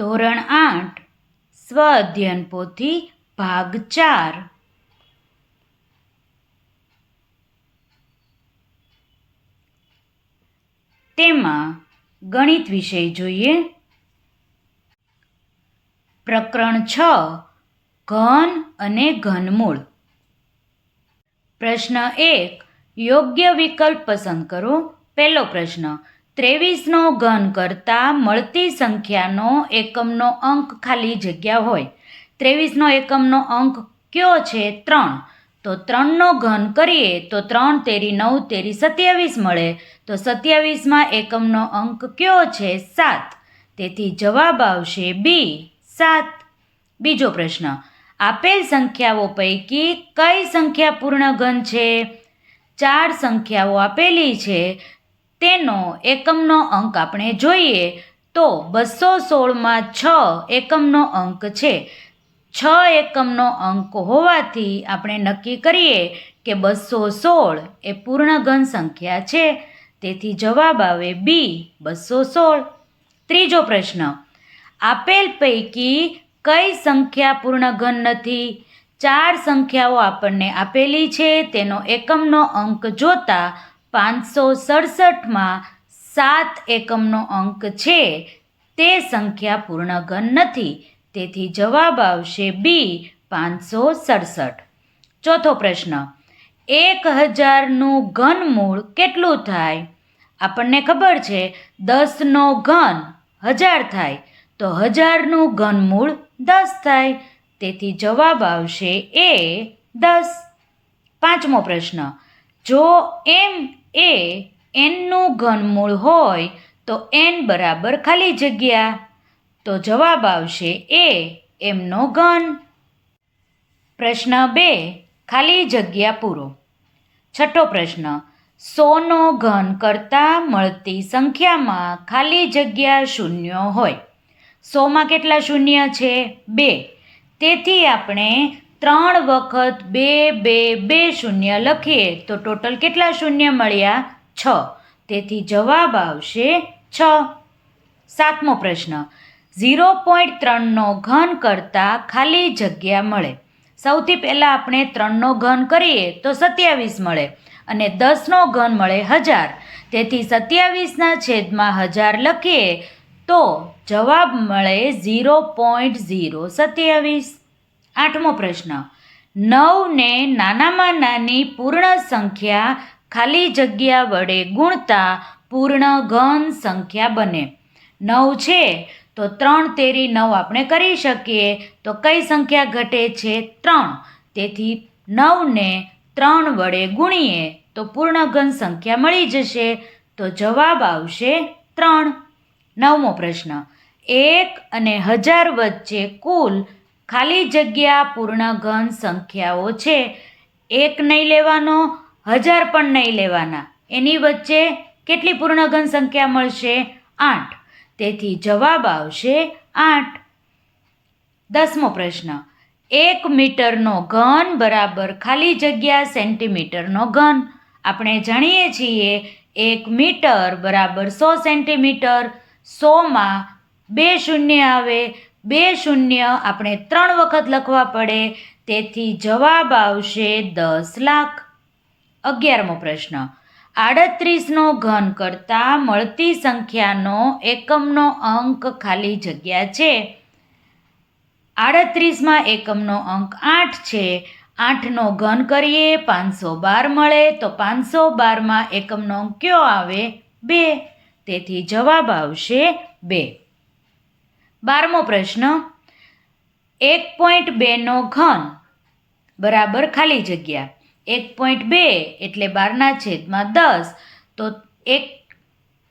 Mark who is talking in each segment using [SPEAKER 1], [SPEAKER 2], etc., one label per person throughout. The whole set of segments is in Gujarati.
[SPEAKER 1] ધોરણ આઠ સ્વ અધ્યયન પોથી ભાગ ચાર. તેમાં ગણિત વિષય જોઈએ. પ્રકરણ છ, ઘન અને ઘનમૂળ. પ્રશ્ન એક, યોગ્ય વિકલ્પ પસંદ કરો. પહેલો પ્રશ્ન ત્રેવીસનો ઘન કરતાં મળતી સંખ્યાનો એકમનો અંક ખાલી જગ્યા હોય. ત્રેવીસનો એકમનો અંક કયો છે? ત્રણ. તો ત્રણનો ઘન કરીએ, તો ત્રણ તેરી નવ તેરી સત્યાવીસ મળે. તો સત્યાવીસમાં એકમનો અંક કયો છે? સાત. તેથી જવાબ આવશે બી. સાત. બીજો પ્રશ્ન. આપેલ સંખ્યાઓ પૈકી કઈ સંખ્યા પૂર્ણ ઘન છે? ચાર સંખ્યાઓ આપેલી છે. તેનો એકમનો અંક આપણે જોઈએ તો બસો સોળમાં છ એકમનો અંક છે. છ એકમનો અંક હોવાથી આપણે નક્કી કરીએ કે બસો સોળ એ પૂર્ણઘન સંખ્યા છે. તેથી જવાબ આવે બી, બસો સોળ. ત્રીજો પ્રશ્ન, આપેલ પૈકી કઈ સંખ્યા પૂર્ણઘન નથી? ચાર સંખ્યાઓ આપણને આપેલી છે, તેનો એકમનો અંક જોતા પાંચસો સડસઠમાં સાત એકમનો અંક છે. તે સંખ્યા પૂર્ણઘન નથી. તેથી જવાબ આવશે બી, પાંચસો સડસઠ. ચોથો પ્રશ્ન, એક હજારનું ઘનમૂળ કેટલું થાય? આપણને ખબર છે, દસનો ઘન હજાર થાય. તો હજારનું ઘનમૂળ દસ થાય. તેથી જવાબ આવશે એ દસ. પાંચમો પ્રશ્ન, જો એમ એ એનનું ઘનમૂળ હોય તો એન બરાબર ખાલી જગ્યા. તો જવાબ આવશે એ એમનો ઘન. પ્રશ્ન બે, ખાલી જગ્યા પૂરો. છઠ્ઠો પ્રશ્ન સોનો ઘન કરતાં મળતી સંખ્યામાં ખાલી જગ્યા શૂન્ય હોય. સોમાં કેટલા શૂન્ય છે? બે. તેથી આપણે ત્રણ વખત બે બે બે શૂન્ય લખીએ તો ટોટલ કેટલા શૂન્ય મળ્યા? છ. તેથી જવાબ આવશે છ. સાતમો પ્રશ્ન. ઝીરો પોઈન્ટ ત્રણનો ઘન કરતાં ખાલી જગ્યા મળે. સૌથી પહેલાં આપણે ત્રણનો ઘન કરીએ તો સત્યાવીસ મળે અને દસનો ઘન મળે હજાર. તેથી સત્યાવીસના છેદમાં હજાર લખીએ તો જવાબ મળે ઝીરો પોઈન્ટ ઝીરો સત્યાવીસ. આઠમો પ્રશ્ન. નવને નાનામાં નાની પૂર્ણ સંખ્યા ખાલી જગ્યા વડે ગુણતા પૂર્ણ ઘન સંખ્યા બને. નવ છે, તો ત્રણ તેરી નવ આપણે કરી શકીએ, તો કઈ સંખ્યા ઘટે છે? ત્રણ. તેથી નવને ત્રણ વડે ગુણીએ, તો પૂર્ણઘન સંખ્યા મળી જશે, તો જવાબ આવશે ત્રણ. નવમો પ્રશ્ન. એક અને હજાર વચ્ચે કુલ ખાલી જગ્યા પૂર્ણઘન સંખ્યાઓ છે. એક નહીં લેવાનો, હજાર પણ નહીં લેવાના. એની વચ્ચે કેટલી પૂર્ણઘન સંખ્યા મળશે? આઠ. તેથી જવાબ આવશે આઠ. દસમો પ્રશ્ન. એક મીટરનો ઘન બરાબર ખાલી જગ્યા સેન્ટીમીટરનો ઘન. આપણે જાણીએ છીએ એક મીટર બરાબર સો સેન્ટીમીટર. સોમાં બે શૂન્ય આવે બે શૂન્ય આપણે ત્રણ વખત લખવા પડે, તેથી જવાબ આવશે દસ લાખ. અગિયારમો પ્રશ્ન. આડત્રીસનો ઘન કરતાં મળતી સંખ્યાનો એકમનો અંક ખાલી જગ્યા છે. આડત્રીસમાં એકમનો અંક આઠ છે. આઠનો ઘન કરીએ, પાંચસો બાર મળે, તો પાંચસો બારમાં એકમનો અંક કયો આવે? બે. તેથી જવાબ આવશે બે. બારમો પ્રશ્ન, એક પોઈન્ટ બેનો ઘન બરાબર ખાલી જગ્યા. એક પોઈન્ટ બે એટલે બારના છેદમાં દસ. તો એક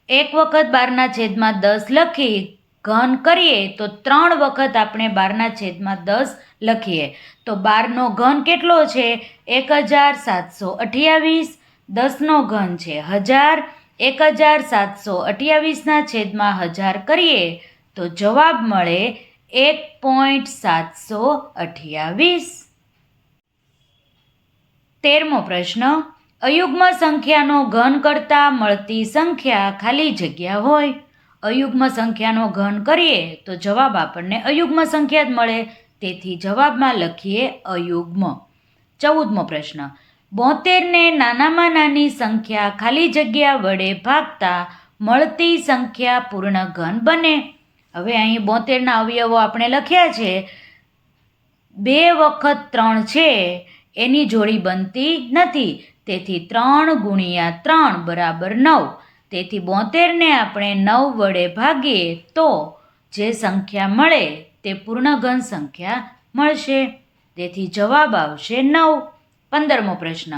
[SPEAKER 1] એક વખત બારના છેદમાં દસ લખી ઘન કરીએ તો ત્રણ વખત આપણે બારના છેદમાં દસ લખીએ. તો બારનો ઘન કેટલો છે? એક હજાર સાતસો અઠ્યાવીસ. દસનો ઘન છે હજાર. એક હજાર સાતસો અઠ્યાવીસના છેદમાં હજાર કરીએ તો જવાબ મળે એક પોઈન્ટ સાતસો અઠ્યાવીસ. તેરમો પ્રશ્ન, અયુગ્મ સંખ્યાનો ઘન કરતાં મળતી સંખ્યા ખાલી જગ્યા હોય. અયુગ્મ સંખ્યાનો ઘન કરીએ તો જવાબ આપણને અયુગ્મ સંખ્યા જ મળે. તેથી જવાબમાં લખીએ અયુગ્મ. ચૌદમો પ્રશ્ન, બોતેરને નાનામાં નાની સંખ્યા ખાલી જગ્યા વડે ભાગતા મળતી સંખ્યા પૂર્ણ ઘન બને. હવે અહીં બોતેરના અવયવો આપણે લખ્યા છે. બે વખત ત્રણ છે, એની જોડી બનતી નથી. તેથી ત્રણ ગુણ્યા ત્રણ બરાબર નવ. તેથી બોતેરને આપણે નવ વડે ભાગીએ તો જે સંખ્યા મળે તે પૂર્ણઘન સંખ્યા મળશે. તેથી જવાબ આવશે નવ. પંદરમો પ્રશ્ન.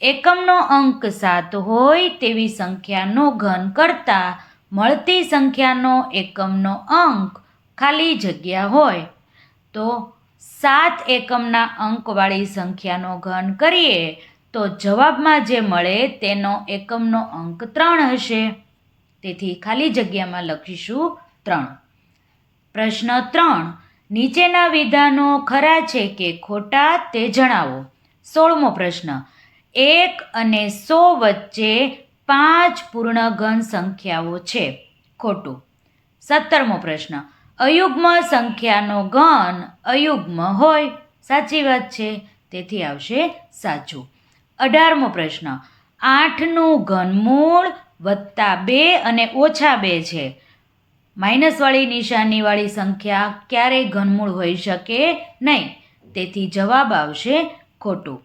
[SPEAKER 1] એકમનો અંક સાત હોય તેવી સંખ્યાનો ઘન કરતાં મળતી સંખ્યાનો એકમનો અંક ખાલી જગ્યા હોય, તો સાત એકમના અંકવાળી સંખ્યાનો ઘન કરીએ, તો જવાબમાં જે મળે તેનો એકમનો અંક ત્રણ હશે. તેથી ખાલી જગ્યામાં લખીશું ત્રણ. પ્રશ્ન ત્રણ. નીચેના વિધાનો ખરા છે કે ખોટા તે જણાવો. સોળમો પ્રશ્ન. એક અને સો વચ્ચે પાંચ પૂર્ણઘન સંખ્યાઓ છે. ખોટું. સત્તરમો પ્રશ્ન. અયુગ્મ સંખ્યાનો ઘન અયુગ્મ હોય. સાચી વાત છે. તેથી આવશે સાચું. અઢારમો પ્રશ્ન. આઠનું ઘનમૂળ વત્તા બે અને ઓછા બે છે. માઇનસવાળી નિશાનીવાળી સંખ્યા ક્યારેય ઘનમૂળ હોઈ શકે નહીં. તેથી જવાબ આવશે ખોટું.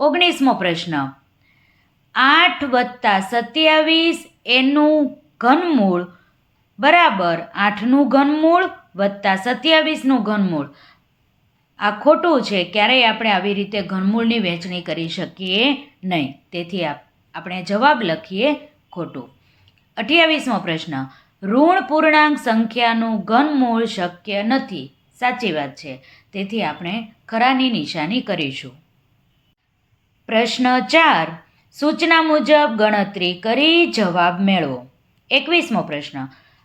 [SPEAKER 1] ઓગણીસમો પ્રશ્ન. આઠ વત્તા સત્યાવીસ એનું ઘનમૂળ, બરાબર આઠનું ઘનમૂળ વત્તા સત્યાવીસનું ઘનમૂળ. આ ખોટું છે, ક્યારેય આપણે આવી રીતે ઘનમૂળની વહેંચણી કરી શકીએ નહીં. તેથી આપ- આપણે જવાબ લખીએ ખોટું. અઠ્યાવીસમો પ્રશ્ન, ઋણ પૂર્ણાંક સંખ્યાનું ઘનમૂળ શક્ય નથી. સાચી વાત છે. તેથી આપણે ખરાની નિશાની કરીશું. પ્રશ્ન ચાર સૂચના મુજબ ગણતરી કરી જવાબ મેળવો. એકવીસમો પ્રશ્ન.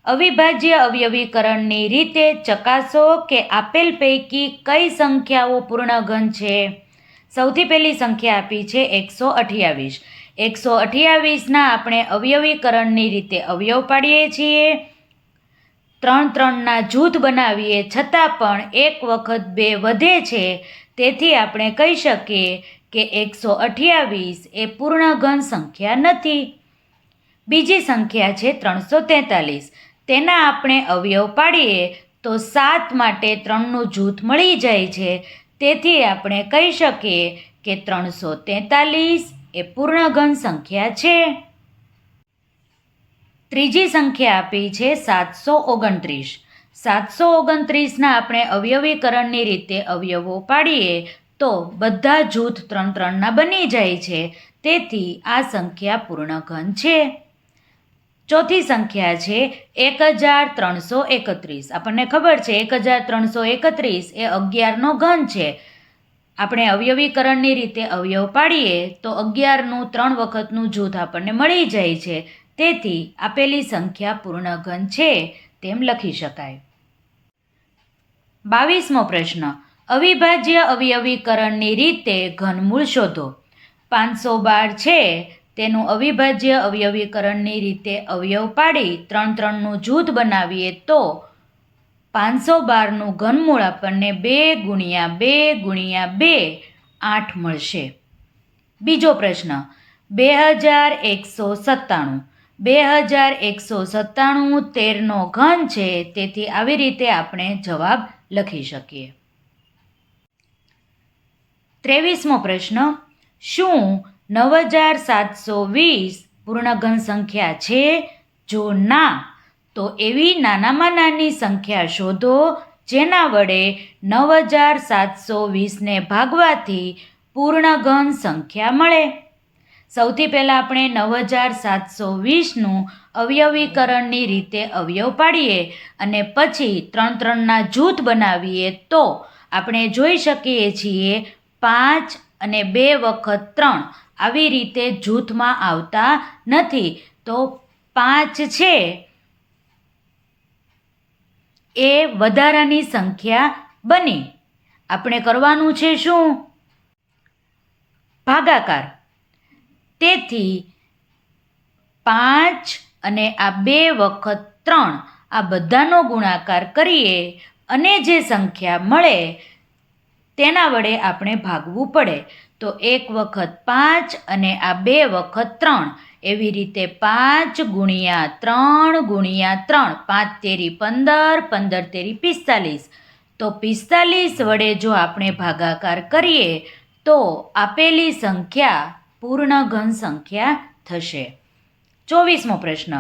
[SPEAKER 1] અવિભાજ્ય અવયવીકરણની રીતે ચકાસો કે આપેલ પૈકી કઈ સંખ્યાઓ પૂર્ણઘન છે? સૌથી પહેલી સંખ્યા આપી છે એકસો અઠ્યાવીસ. એકસો અઠ્યાવીસના આપણે અવયવીકરણની રીતે અવયવ પાડીએ છીએ. ત્રણ ત્રણના જૂથ બનાવીએ છતાં પણ એક વખત બે વધે છે. તેથી આપણે કહી શકીએ કે એકસો અઠ્યાવીસ એ પૂર્ણઘન સંખ્યા નથી. બીજી સંખ્યા છે ત્રણસો તેતાલીસ. તેના આપણે અવયવ પાડીએ તો સાત માટે ત્રણનું જૂથ મળી જાય છે. તેથી આપણે કહી શકીએ કે ત્રણસો તેતાલીસ એ પૂર્ણઘન સંખ્યા છે. ત્રીજી સંખ્યા આપી છે સાતસો ઓગણત્રીસ. સાતસો ઓગણત્રીસના આપણે અવયવીકરણની રીતે અવયવો પાડીએ તો બધા જૂથ ત્રણ ત્રણના બની જાય છે. તેથી આ સંખ્યા પૂર્ણઘન છે. ચોથી સંખ્યા છે એક હજાર ત્રણસો એકત્રીસ. આપણને ખબર છે એક હજાર ત્રણસો એકત્રીસ એ અગિયારનો ઘન છે. આપણે અવયવીકરણની રીતે અવયવ પાડીએ તો અગિયારનું ત્રણ વખતનું જૂથ આપણને મળી જાય છે. તેથી આપેલી સંખ્યા પૂર્ણઘન છે. તેમ લખી શકાય. બાવીસમો પ્રશ્ન. અવિભાજ્ય અવયવીકરણની રીતે ઘનમૂળ શોધો. પાંચસો બાર છે, તેનું અવિભાજ્ય અવયવીકરણની રીતે અવયવ પાડી ત્રણ ત્રણનું જૂથ બનાવીએ તો પાંચસો બારનું ઘનમૂળ આપણને બે ગુણ્યા બે ગુણ્યા બે આઠ મળશે. બીજો પ્રશ્ન, બે હજાર એકસો સત્તાણું. બે હજાર એકસો સત્તાણું તેરનો ઘન છે, તેથી આવી રીતે આપણે જવાબ લખી શકીએ. ત્રેવીસમો પ્રશ્ન, શું નવ હજાર સાતસો વીસ પૂર્ણઘન સંખ્યા છે? જો ના, તો એવી નાનામાં નાની સંખ્યા શોધો જેના વડે નવ હજાર સાતસો વીસને ભાગવાથી પૂર્ણઘન સંખ્યા મળે. સૌથી પહેલાં આપણે નવ હજાર સાતસો વીસનું અવયવીકરણની રીતે અવયવ પાડીએ અને પછી ત્રણ ત્રણના જૂથ બનાવીએ તો આપણે જોઈ શકીએ છીએ પાંચ અને બે વખત ત્રણ આવી રીતે જૂથમાં આવતા નથી. તો પાંચ છે. એ વધારાની સંખ્યા બની. આપણે કરવાનું છે શું? ભાગાકાર. તેથી પાંચ અને આ બે વખત ત્રણ આ બધાનો ગુણાકાર કરીએ અને જે સંખ્યા મળે તેના વડે આપણે ભાગવું પડે. તો એક વખત પાંચ અને આ બે વખત ત્રણ. એવી રીતે પાંચ ગુણ્યા ત્રણ ગુણ્યા ત્રણ. પાંચ તેરી પંદર પંદર તેરી પિસ્તાલીસ. તો પિસ્તાલીસ વડે જો આપણે ભાગાકાર કરીએ, તો આપેલી સંખ્યા પૂર્ણ ઘન સંખ્યા થશે. ચોવીસમો પ્રશ્ન.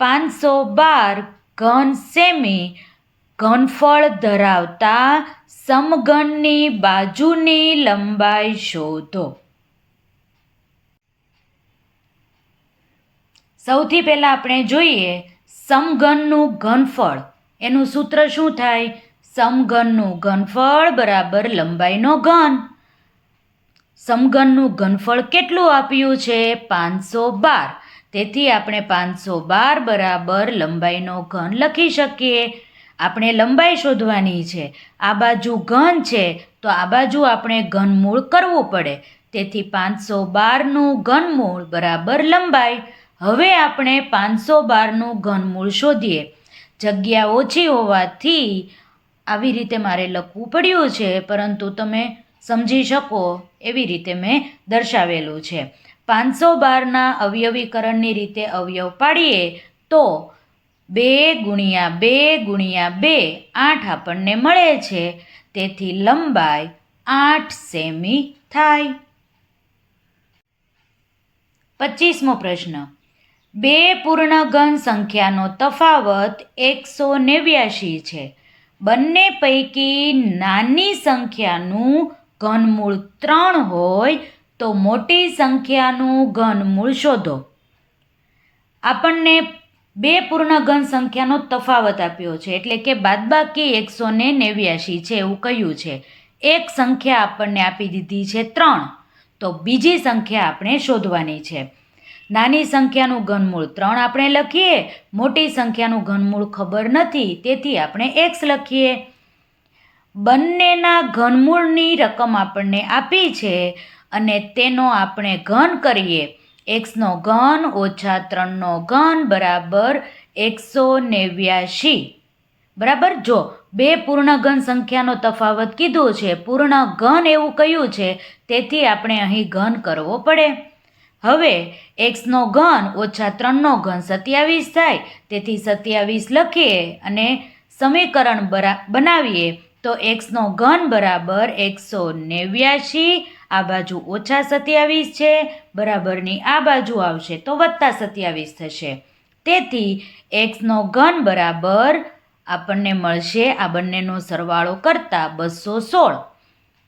[SPEAKER 1] પાંચસો બાર ઘન સેમી ઘનફળ ધરાવતા સમઘનની બાજુની લંબાઈ શોધો. સૌથી પહેલાં આપણે જોઈએ સમઘનનું ઘનફળ. એનું સૂત્ર શું થાય? સમઘનનું ઘનફળ બરાબર લંબાઈનો ઘન. સમઘનનું ઘનફળ કેટલું આપ્યું છે? પાંચસો બાર. તેથી આપણે પાંચસો બાર બરાબર લંબાઈનો ઘન લખી શકીએ. આપણે લંબાઈ શોધવાની છે, આ બાજુ ઘન છે, તો આ બાજુ આપણે ઘનમૂળ કરવું પડે. તેથી પાંચસો બારનું ઘનમૂળ બરાબર લંબાઈ. હવે આપણે પાંચસો બારનું ઘનમૂળ શોધીએ. જગ્યા ઓછી હોવાથી આવી રીતે મારે લખવું પડ્યું છે, પરંતુ તમે સમજી શકો એવી રીતે મેં દર્શાવેલું છે. પાંચસો બારના અવયવીકરણની રીતે અવયવ પાડીએ તો બે ગુણ્યા બે ગુણ્યા બે આઠ આપણને મળે છે. તેથી લંબાઈ આઠ સેમી થાય. પચીસમો પ્રશ્ન. બે પૂર્ણઘન સંખ્યાનો તફાવત એકસો નેવ્યાશી છે. બંને પૈકી નાની સંખ્યાનું ઘનમૂળ ત્રણ હોય તો મોટી સંખ્યાનું ઘનમૂળ શોધો. આપણને બે પૂર્ણઘન સંખ્યાનો તફાવત આપ્યો છે. એટલે કે બાદબાકી એકસો ને નેવ્યાશી છે એવું કહ્યું છે. એક સંખ્યા આપણને આપી દીધી છે ત્રણ. તો બીજી સંખ્યા આપણે શોધવાની છે. નાની સંખ્યાનું ઘનમૂળ ત્રણ આપણે લખીએ. મોટી સંખ્યાનું ઘનમૂળ ખબર નથી. તેથી આપણે એક્સ લખીએ. બંનેના ઘનમૂળની રકમ આપણને આપી છે અને તેનો આપણે ઘન કરીએ. એક્સનો ઘન ઓછા ત્રણનો ઘન બરાબર એકસો નેવ્યાશી. બરાબર? જો બે પૂર્ણઘન સંખ્યાનો તફાવત કીધું છે, પૂર્ણ ઘન એવું કહ્યું છે, તેથી આપણે અહીં ઘન કરવો પડે. હવે એક્સનો ઘન ઓછા ત્રણનો ઘન સત્યાવીસ થાય, તેથી સત્યાવીસ લખીએ અને સમીકરણ બરા, બનાવીએ, તો એક્સનો ઘન બરાબર એકસો નેવ્યાશી આ બાજુ ઓછા સત્યાવીસ છે, બરાબરની આ બાજુ આવશે તો વત્તા સત્યાવીસ થશે. તેથી એક્સનો ઘન બરાબર આપણને મળશે આ બંનેનો સરવાળો કરતાં બસો સોળ.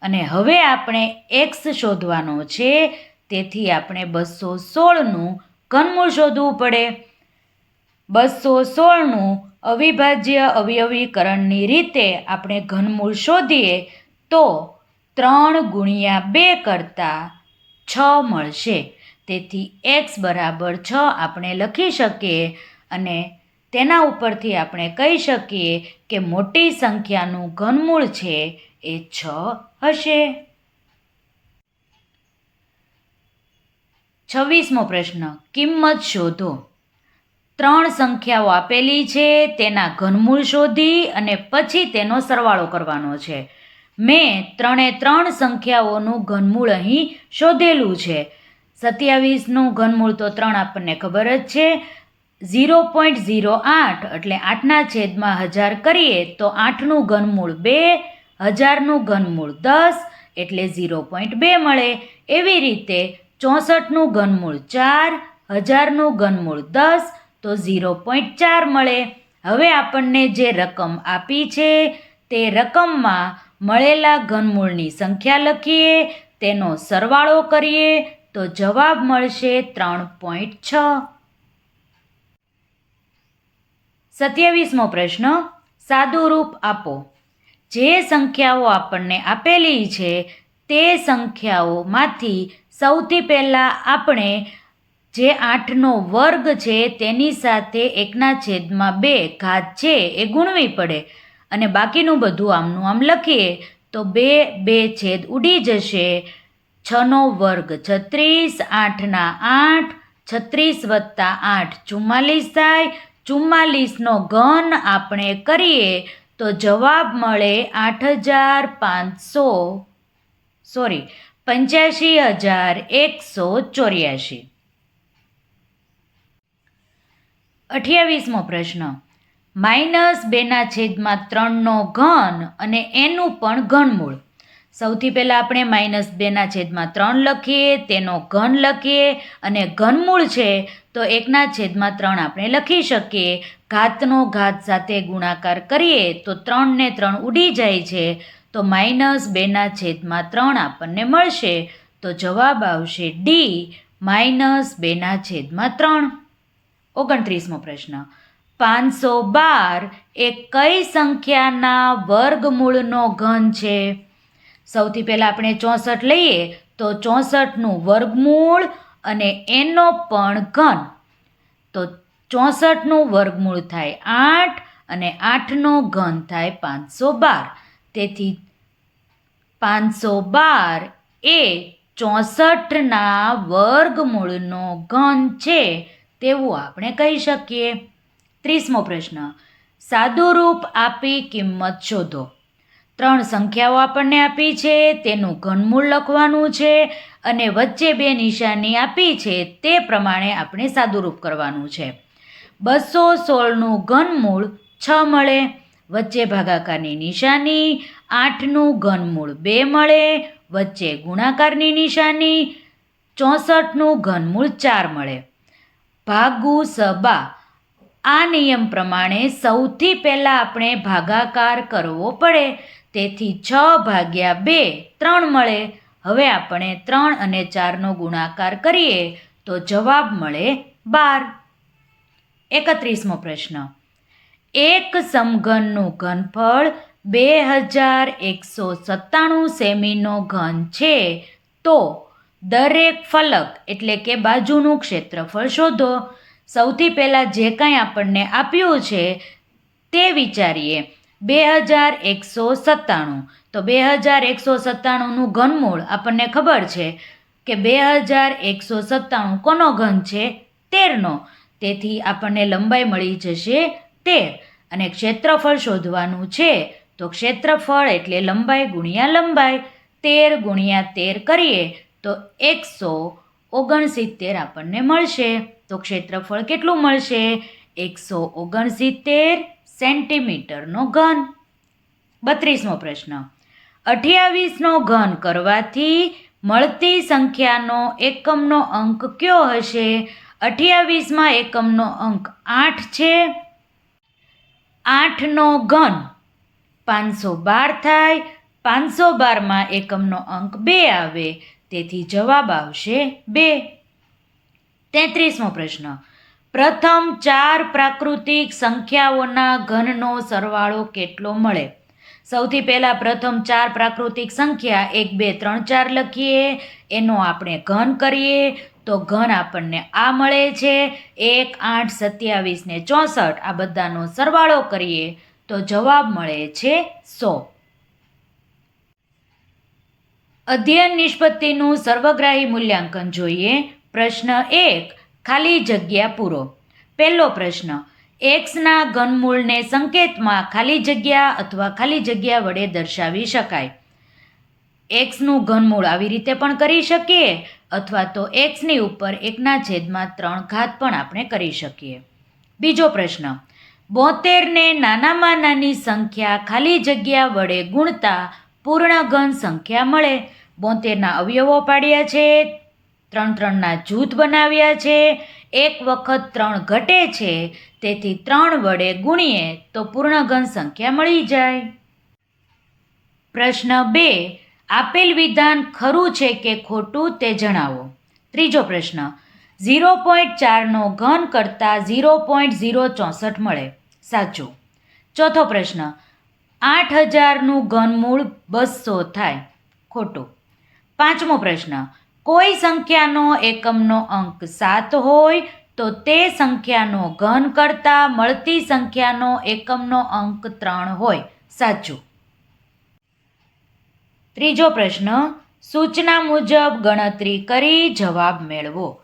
[SPEAKER 1] અને હવે આપણે એક્સ શોધવાનો છે, તેથી આપણે બસો સોળનું ઘનમૂળ શોધવું પડે. બસો સોળનું અવિભાજ્ય અવયવીકરણની રીતે આપણે ઘનમૂળ શોધીએ તો ત્રણ ગુણ્યા બે કરતાં છ મળશે. તેથી એક્સ બરાબર છ આપણે લખી શકીએ અને તેના ઉપરથી આપણે કહી શકીએ કે મોટી સંખ્યાનું ઘનમૂળ છે એ છ હશે. છવ્વીસમો પ્રશ્ન, કિંમત શોધો. ત્રણ સંખ્યાઓ આપેલી છે, તેના ઘનમૂળ શોધી અને પછી તેનો સરવાળો કરવાનો છે. મેં ત્રણે ત્રણ સંખ્યાઓનું ઘનમૂળ અહીં શોધેલું છે. સત્યાવીસનું ઘનમૂળ તો ત્રણ આપણને ખબર જ છે. ઝીરો પોઈન્ટ ઝીરો આઠ એટલે આઠના છેદમાં હજાર કરીએ તો આઠનું ઘનમૂળ બે, હજારનું ઘનમૂળ દસ એટલે ઝીરો પોઈન્ટ બે મળે. એવી રીતે ચોસઠનું ઘનમૂળ ચાર, હજારનું ઘનમૂળ દસ તો ઝીરો પોઈન્ટ ચાર મળે. હવે આપણને જે રકમ આપી છે તે રકમમાં મળેલા ઘનમૂળની સંખ્યા લખીએ, તેનો સરવાળો કરીએ, તો જવાબ મળશે ત્રણ પોઈન્ટ છ. સત્યાવીસમો પ્રશ્ન, સાદું રૂપ આપો. જે સંખ્યાઓ આપણને આપેલી છે, તે સંખ્યાઓમાંથી સૌથી પહેલાં આપણે જે આઠનો વર્ગ છે, તેની સાથે એકના છેદમાં બે ઘાત છે, એ ગુણવી પડે. અને બાકીનું બધું આમનું આમ લખીએ તો બે બે છેદ ઉડી જશે. છનો વર્ગ છત્રીસ, આઠના આઠ, છત્રીસ વત્તા આઠ ચુમ્માલીસ થાય. ચુમ્માલીસનો ઘન આપણે કરીએ તો જવાબ મળે આઠ હજાર પાંચસો સોરી પંચ્યાસી હજાર એકસો ચોર્યાસી અઠ્યાવીસમો પ્રશ્ન. માઇનસ બેના છેદમાં ત્રણનો ઘન અને એનું પણ ઘનમૂળ. સૌથી પહેલાં આપણે માઇનસ બેના છેદમાં ત્રણ લખીએ, તેનો ઘન લખીએ અને ઘનમૂળ છે તો એકના છેદમાં ત્રણ આપણે લખી શકીએ. ઘાતનો ઘાત સાથે ગુણાકાર કરીએ તો ત્રણને ત્રણ ઉડી જાય છે તો માઇનસ બેના છેદમાં ત્રણ આપણને મળશે. તો જવાબ આવશે ડી માઇનસ બેના છેદમાં ત્રણ. ઓગણત્રીસમો પ્રશ્ન. પાંચસો બાર એ કઈ સંખ્યાના વર્ગમૂળનો ઘન છે? સૌથી પહેલાં આપણે ચોસઠ લઈએ તો ચોસઠનું વર્ગમૂળ અને એનો પણ ઘન. તો ચોસઠનું વર્ગમૂળ થાય આઠ અને આઠનો ઘન થાય પાંચસો બાર. તેથી પાંચસો બાર એ ચોસઠના વર્ગમૂળનો ઘન છે તેવું આપણે કહી શકીએ. ત્રીસમો પ્રશ્ન. સાદુરૂપ આપી કિંમત શોધો. ત્રણ સંખ્યાઓ આપણને આપી છે, તેનું ઘનમૂળ લખવાનું છે અને વચ્ચે બે નિશાની આપી છે, તે પ્રમાણે આપણે સાદુરૂપ કરવાનું છે. બસો સોળનું ઘનમૂળ છ મળે, વચ્ચે ભાગાકારની નિશાની આઠનું ઘનમૂળ બે મળે, વચ્ચે ગુણાકારની નિશાની ચોસઠનું ઘનમૂળ ચાર મળે. ભાગુ સબા આ નિયમ પ્રમાણે સૌથી પહેલાં આપણે ભાગાકાર કરવો પડે. તેથી છ ભાગ્યા બે, ત્રણ મળે. હવે આપણે ત્રણ અને ચારનો ગુણાકાર કરીએ તો જવાબ મળે બાર. એકત્રીસમો પ્રશ્ન. એક સમઘનનું ઘનફળ બે હજાર એકસો સત્તાણું સેમીનો ઘન છે. તો દરેક ફલક એટલે કે બાજુનું ક્ષેત્રફળ શોધો. સૌથી પહેલાં જે કાંઈ આપણને આપ્યું છે તે વિચારીએ. બે હજાર એકસો સત્તાણું. તો બે હજાર એકસો સત્તાણુંનું ઘનમૂળ આપણને ખબર છે કે બે હજાર એકસો સત્તાણું કોનો ઘન છે? તેરનો. તેથી આપણને લંબાઈ મળી જશે તેર. અને ક્ષેત્રફળ શોધવાનું છે તો ક્ષેત્રફળ એટલે લંબાઈ ગુણ્યા લંબાઈ. તેર ગુણ્યા તેર કરીએ તો એકસો ઓગણસિત્તેર આપણને મળશે. તો ક્ષેત્રફળ કેટલું મળશે? એકસો ઓગણસિત્તેર સેન્ટીમીટરનો ઘન. બત્રીસમો પ્રશ્ન. અઠ્યાવીસનો ઘન કરવાથી મળતી સંખ્યાનો એકમનો અંક કયો હશે? અઠ્યાવીસમાં એકમનો અંક આઠ છે. આઠનો ઘન પાંચસો બાર થાય. પાંચસો બારમાં એકમનો અંક બે આવે. તેથી જવાબ આવશે બે. તેત્રીસમો પ્રશ્ન. પ્રથમ ચાર પ્રાકૃતિક સંખ્યાઓના ઘનનો સરવાળો કેટલો મળે? સૌથી પહેલાં પ્રથમ ચાર પ્રાકૃતિક સંખ્યા, એક, બે, ત્રણ, ચાર લખીએ. એનો આપણે ઘન કરીએ. તો ઘન આપણને આ મળે છે. એક, આઠ, સત્યાવીસ ને ચોસઠ, આ બધાનો સરવાળો કરીએ તો જવાબ મળે છે સો. અધ્યયન નિષ્પત્તિનું સર્વગ્રાહી મૂલ્યાંકન જોઈએ. પ્રશ્ન એક, ખાલી જગ્યા પૂરો. પહેલો પ્રશ્ન એક્સના ઘનમૂળને સંકેતમાં ખાલી જગ્યા અથવા ખાલી જગ્યા વડે દર્શાવી શકાય. એક્સનું ઘનમૂળ આવી રીતે પણ કરી શકીએ અથવા તો એક્સની ઉપર એકના છેદમાં ત્રણ ઘાત પણ આપણે કરી શકીએ. બીજો પ્રશ્ન, બોતેરને નાનામાં નાની સંખ્યા ખાલી જગ્યા વડે ગુણતા પૂર્ણ ઘન સંખ્યા મળે? બોતેરના અવયવો પાડ્યા છે ત્રણ ત્રણના જૂથ બનાવ્યા છે. એક વખત ત્રણ ઘટે છે. તેથી ત્રણ વડે ગુણીએ તો પૂર્ણઘન સંખ્યા મળી જાય. પ્રશ્ન બે, આપેલ વિધાન ખરું છે કે ખોટું તે જણાવો. ત્રીજો પ્રશ્ન, ઝીરો પોઈન્ટ ચારનો ઘન કરતાં ઝીરો પોઈન્ટ ઝીરો ચોસઠ મળે. સાચું. ચોથો પ્રશ્ન, આઠ હજારનું ઘનમૂળ બસો થાય. ખોટું. પાંચમો પ્રશ્ન કોઈ સંખ્યાનો એકમનો અંક સાત હોય, તો તે સંખ્યાનો ઘન કરતાં મળતી સંખ્યાનો એકમનો અંક ત્રણ હોય. સાચું. ત્રીજો પ્રશ્ન, સૂચના મુજબ ગણતરી કરી જવાબ મેળવો.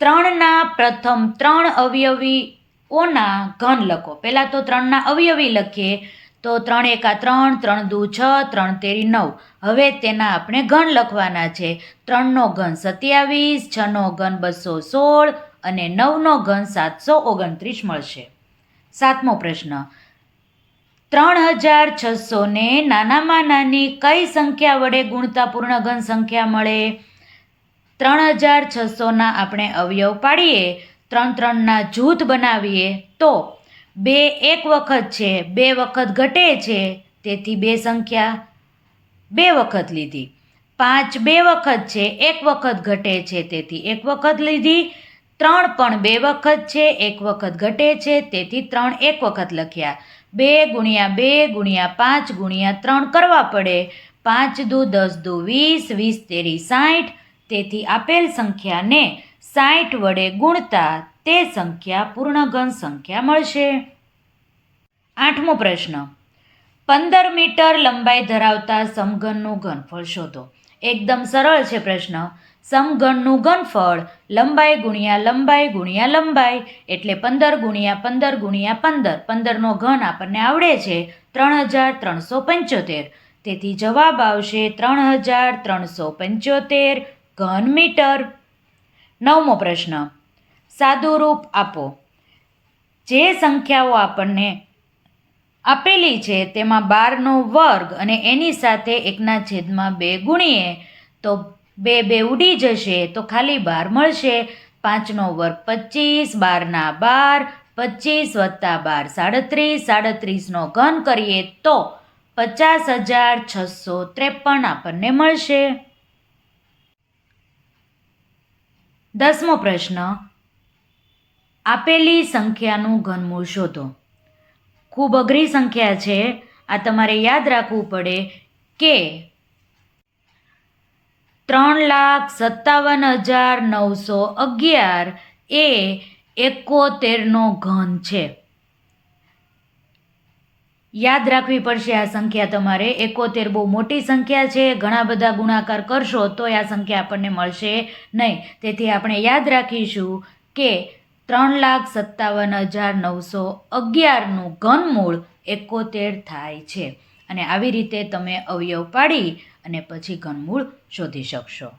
[SPEAKER 1] ત્રણના પ્રથમ ત્રણ અવયવીઓના ઘન લખો. પહેલાં તો ત્રણના અવયવી લખીએ. તો ત્રણ એકા ત્રણ ત્રણ દુ છ, ત્રણ તેરી નવ. હવે તેના આપણે ઘન લખવાના છે. ત્રણનો ઘન સત્યાવીસ, છનો ઘન બસો સોળ અને નવનો ઘન સાતસો ઓગણત્રીસ મળશે. સાતમો પ્રશ્ન. ત્રણ હજાર છસોને નાનામાં નાની કઈ સંખ્યા વડે ગુણતા પૂર્ણ ઘન સંખ્યા મળે? ત્રણ હજાર છસોના આપણે અવયવ પાડીએ, ત્રણ ત્રણના જૂથ બનાવીએ, તો બે એક વખત છે, બે વખત ઘટે છે, તેથી બે સંખ્યા બે વખત લીધી. પાંચ બે વખત છે, એક વખત ઘટે છે, તેથી એક વખત લીધી. ત્રણ પણ બે વખત છે, એક વખત ઘટે છે, તેથી ત્રણ એક વખત લખ્યા. બે ગુણ્યા બે ગુણ્યા પાંચ ગુણ્યા ત્રણ કરવા પડે. પાંચ દુ દસ દુ વીસ વીસ તેરી સાઠ, તેથી આપેલ સંખ્યાને સાઠ વડે ગુણતા તે સંખ્યા પૂર્ણઘન સંખ્યા મળશે. આઠમો પ્રશ્ન. પંદર મીટર લંબાઈ ધરાવતા સમઘનનું ઘનફળ શોધો. એકદમ સરળ છે પ્રશ્ન. સમઘનનું ઘનફળ લંબાઈ ગુણ્યા લંબાઈ ગુણ્યા લંબાઈ એટલે પંદર ગુણ્યા પંદર ગુણ્યા પંદર. પંદરનો ઘન આપણને આવડે છે ત્રણ હજાર ત્રણસો પંચોતેર. તેથી જવાબ આવશે ત્રણ હજાર ત્રણસો પંચોતેર ઘન મીટર. નવમો પ્રશ્ન. સાદુરૂપ આપો. જે સંખ્યાઓ આપણને આપેલી છે તેમાં બારનો વર્ગ અને એની સાથે એકના છેદમાં બે ગુણીએ તો બે બે ઉડી જશે તો ખાલી બાર મળશે. પાંચનો વર્ગ પચીસ, બારના બાર, પચીસ વત્તા બાર સાડત્રીસ, સાડત્રીસનો ઘન કરીએ તો પચાસ હજાર છસો ત્રેપન આપણને મળશે. દસમો પ્રશ્ન આપેલી સંખ્યાનું ઘનમૂળ શોધો. ખૂબ અઘરી સંખ્યા છે. આ તમારે યાદ રાખવું પડે કે ત્રણ લાખ સત્તાવન હજાર નવસો અગિયાર એ એકોતેરનો ઘન છે. યાદ રાખવી પડશે આ સંખ્યા તમારે. એકોતેર બહુ મોટી સંખ્યા છે. ઘણા બધા ગુણાકાર કરશો તો આ સંખ્યા આપણને મળશે નહીં. તેથી આપણે યાદ રાખીશું કે ત્રણ લાખ સત્તાવન હજાર નવસો અગિયારનું ઘનમૂળ એકોતેર થાય છે. અને આવી રીતે તમે અવયવ પાડી અને પછી ઘનમૂળ શોધી શકશો.